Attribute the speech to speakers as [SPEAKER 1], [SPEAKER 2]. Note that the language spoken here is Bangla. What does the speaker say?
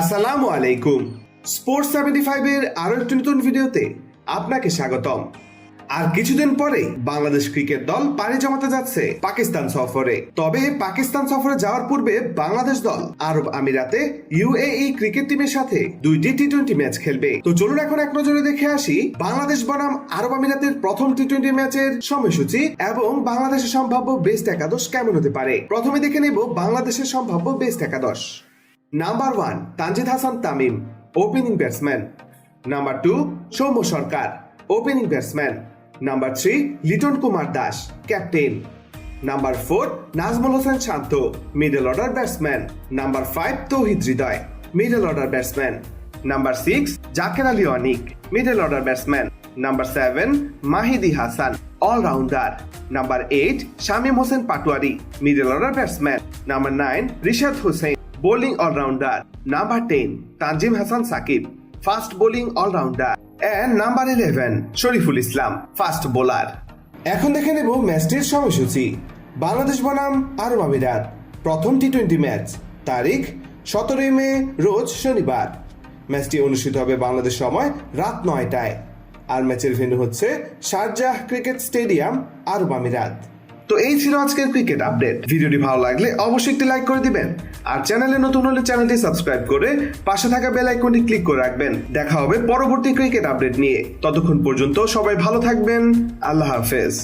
[SPEAKER 1] আসসালামু আলাইকুম। স্পোর্টস সেভেন্টি ফাইভের আরও একটি নতুন ভিডিওতে আপনাকে স্বাগতম। আর কিছুদিন পরে বাংলাদেশ ক্রিকেট দল পাড়ি জমাতে যাচ্ছে পাকিস্তান সফরে। তবে পাকিস্তান সফরে যাওয়ার পূর্বে বাংলাদেশ দল আরব আমিরাতে ইউএই ক্রিকেট টিমের সাথে দুইটি টি টোয়েন্টি ম্যাচ খেলবে। তো চলুন এখন এক নজরে দেখে আসি বাংলাদেশ বনাম আরব আমিরাতের প্রথম টি টোয়েন্টি ম্যাচের সময়সূচি এবং বাংলাদেশের সম্ভাব্য বেস্ট একাদশ কেমন হতে পারে। প্রথমে দেখে নেব বাংলাদেশের সম্ভাব্য বেস্ট একাদশ। Number one Tanzid Hasan Tamim opening batsman number two Soumya Sarkar opening batsman number three Liton Kumar Das captain number four Najmul Hossain Shanto middle order batsman number five Towhid Hridoy middle order batsman number six Jaker Ali Anik middle order batsman number seven Mahedi Hasan allrounder number eight Shamim Hossain Patwari middle order batsman number nine Rishad Hossain bowling allrounder number ten Tanzim Hasan Sakib fast bowling allrounder and number eleven Shariful Islam fast bowler এখন দেখে নেব ম্যাচটির সময়সূচি। বাংলাদেশ বনাম আরব আমিরাত। প্রথম টি টোয়েন্টি ম্যাচ, তারিখ, সতেরোই মে, রোজ শনিবার। ম্যাচটি অনুষ্ঠিত হবে বাংলাদেশ সময় রাত নয়টায়। আর ম্যাচের ভেন্যু হচ্ছে শারজাহ ক্রিকেট স্টেডিয়াম, আরব আমিরাত। তো এই ছিল আজকের ক্রিকেট আপডেট ভিডিওটি ভালো লাগলে অবশ্যই একটি লাইক করে দিবেন। আর চ্যানেলে নতুন হলে চ্যানেলটি সাবস্ক্রাইব করে পাশে থাকা বেল আইকনটি ক্লিক করে রাখবেন। দেখা হবে পরবর্তী ক্রিকেট আপডেট নিয়ে। ততক্ষণ পর্যন্ত সবাই ভালো থাকবেন। আল্লাহ হাফেজ।